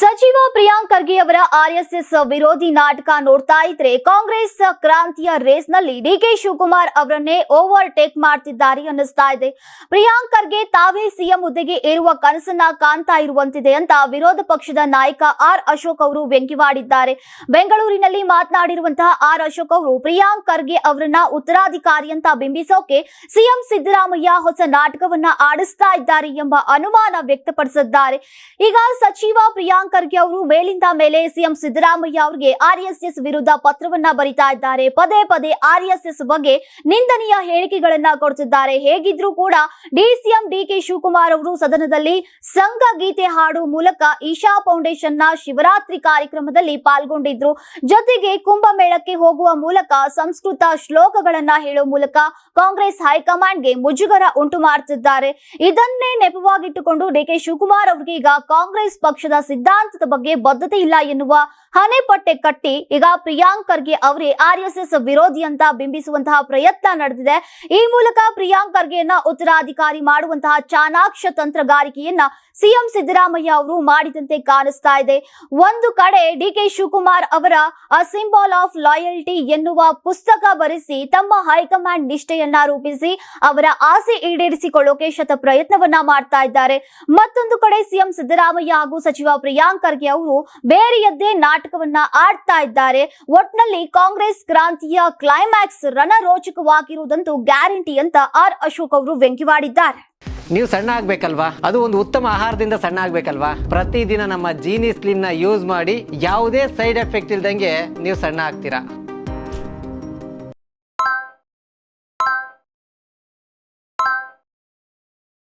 ಸಚಿವ ಪ್ರಿಯಾಂಕ್ ಖರ್ಗೆ ಅವರ ಆರ್ಎಸ್ಎಸ್ ವಿರೋಧಿ ನಾಟಕ ನೋಡ್ತಾ ಇದ್ರೆ ಕಾಂಗ್ರೆಸ್ ಕ್ರಾಂತಿಯ ರೇಸ್ನಲ್ಲಿ ಡಿಕೆ ಶಿವಕುಮಾರ್ ಅವರನ್ನೇ ಓವರ್ ಟೇಕ್ ಮಾಡ್ತಿದ್ದಾರೆ ಅನ್ನಿಸ್ತಾ ಇದೆ. ಪ್ರಿಯಾಂಕ್ ಖರ್ಗೆ ತಾವೇ ಸಿಎಂ ಹುದ್ದೆಗೆ ಏರುವ ಕನಸನ್ನ ಕಾಣ್ತಾ ಇರುವಂತಿದೆ ಅಂತ ವಿರೋಧ ಪಕ್ಷದ ನಾಯಕ ಆರ್ ಅಶೋಕ್ ಅವರು ವ್ಯಂಗ್ಯವಾಡಿದ್ದಾರೆ ಬೆಂಗಳೂರಿನಲ್ಲಿ ಮಾತನಾಡಿರುವಂತಹ ಆರ್ ಅಶೋಕ್ ಅವರು, ಪ್ರಿಯಾಂಕ್ ಖರ್ಗೆ ಅವರನ್ನ ಉತ್ತರಾಧಿಕಾರಿ ಅಂತ ಬಿಂಬಿಸೋಕೆ ಸಿಎಂ ಸಿದ್ದರಾಮಯ್ಯ ಹೊಸ ನಾಟಕವನ್ನ ಆಡಿಸ್ತಾ ಇದ್ದಾರೆ ಎಂಬ ಅನುಮಾನ ವ್ಯಕ್ತಪಡಿಸಿದ್ದಾರೆ. ಈಗ ಸಚಿವ ಪ್ರಿಯಾಂಕ್ ಖರ್ಗೆ ಅವರು ಮೇಲಿಂದ ಮೇಲೆ ಸಿಎಂ ಸಿದ್ದರಾಮಯ್ಯ ಅವರಿಗೆ ಆರ್ಎಸ್ಎಸ್ ವಿರುದ್ಧ ಪತ್ರವನ್ನ ಬರಿತಾ ಇದ್ದಾರೆ. ಪದೇ ಪದೇ ಆರ್ಎಸ್ಎಸ್ ಬಗ್ಗೆ ನಿಂದನೀಯ ಹೇಳಿಕೆಗಳನ್ನ ಕೊಡ್ತಿದ್ದಾರೆ. ಹೇಗಿದ್ರೂ ಕೂಡ ಡಿಸಿಎಂ ಡಿಕೆ ಶಿವಕುಮಾರ್ ಅವರು ಸದನದಲ್ಲಿ ಸಂಘ ಗೀತೆ ಹಾಡು ಮೂಲಕ ಈಶಾ ಫೌಂಡೇಶನ್ನ ಶಿವರಾತ್ರಿ ಕಾರ್ಯಕ್ರಮದಲ್ಲಿ ಪಾಲ್ಗೊಂಡಿದ್ರು. ಜೊತೆಗೆ ಕುಂಭಮೇಳಕ್ಕೆ ಹೋಗುವ ಮೂಲಕ ಸಂಸ್ಕೃತ ಶ್ಲೋಕಗಳನ್ನ ಹೇಳುವ ಮೂಲಕ ಕಾಂಗ್ರೆಸ್ ಹೈಕಮಾಂಡ್ಗೆ ಮುಜುಗರ ಉಂಟು ಮಾಡ್ತಿದ್ದಾರೆ. ಇದನ್ನೇ ನೆಪವಾಗಿಟ್ಟುಕೊಂಡು ಡಿಕೆ ಶಿವಕುಮಾರ್ ಅವರಿಗೆ ಈಗ ಕಾಂಗ್ರೆಸ್ ಪಕ್ಷದ ಸಿದ್ಧಾಂತದ ಬಗ್ಗೆ ಬದ್ಧತೆ ಇಲ್ಲ ಎನ್ನುವ ಹಣೆಪಟ್ಟೆ ಕಟ್ಟಿ ಈಗ ಪ್ರಿಯಾಂಕ್ ಖರ್ಗೆ ಅವರೇ ಆರ್ಎಸ್ಎಸ್ ವಿರೋಧಿ ಅಂತ ಬಿಂಬಿಸುವಂತಹ ಪ್ರಯತ್ನ ನಡೆದಿದೆ. ಈ ಮೂಲಕ ಪ್ರಿಯಾಂಕ್ ಖರ್ಗೆಯನ್ನ ಉತ್ತರಾಧಿಕಾರಿ ಮಾಡುವಂತಹ ಚಾಣಾಕ್ಷ ತಂತ್ರಗಾರಿಕೆಯನ್ನ ಸಿಎಂ ಸಿದ್ದರಾಮಯ್ಯ ಅವರು ಮಾಡಿದಂತೆ ಕಾಣಿಸ್ತಾ ಇದೆ. ಒಂದು ಕಡೆ ಡಿ ಕೆ ಶಿವಕುಮಾರ್ ಅವರ ಅ ಸಿಂಬಲ್ ಆಫ್ ಲಾಯಲ್ಟಿ ಎನ್ನುವ ಪುಸ್ತಕ ಬರೆಸಿ ತಮ್ಮ ಹೈಕಮಾಂಡ್ ನಿಷ್ಠೆಯನ್ನ ರೂಪಿಸಿ ಅವರ ಆಸೆ ಈಡೇರಿಸಿಕೊಳ್ಳೋಕೆ ಶತ ಪ್ರಯತ್ನವನ್ನ ಮಾಡ್ತಾ ಇದ್ದಾರೆ. ಮತ್ತೊಂದು ಕಡೆ ಸಿಎಂ ಸಿದ್ದರಾಮಯ್ಯ ಹಾಗೂ ಸಚಿವ ಪ್ರಿಯಾಂಕ್ ಖರ್ಗೆ ಅವರು ಬೇರೆಯದ್ದೇ ನಾಟಕವನ್ನ ಆಡ್ತಾ ಇದ್ದಾರೆ. ಒಟ್ನಲ್ಲಿ ಕಾಂಗ್ರೆಸ್ ಕ್ರಾಂತಿಯ ಕ್ಲೈಮ್ಯಾಕ್ಸ್ ರಣರೋಚಕವಾಗಿರುವುದಂತೂ ಗ್ಯಾರಂಟಿ ಅಂತ ಆರ್ ಅಶೋಕ್ ಅವರು ವ್ಯಂಗ್ಯವಾಡಿದ್ದಾರೆ ನೀವು ಸಣ್ಣ ಆಗ್ಬೇಕಲ್ವಾ? ಅದು ಒಂದು ಉತ್ತಮ ಆಹಾರದಿಂದ ಸಣ್ಣ ಆಗ್ಬೇಕಲ್ವಾ? ಪ್ರತಿದಿನ ನಮ್ಮ ಜೀನಿ ಸ್ಲಿಮ್ನ ಯೂಸ್ ಮಾಡಿ ಯಾವುದೇ ಸೈಡ್ ಎಫೆಕ್ಟ್ ಇಲ್ದಂಗೆ ನೀವು ಸಣ್ಣ ಆಗ್ತೀರಾ?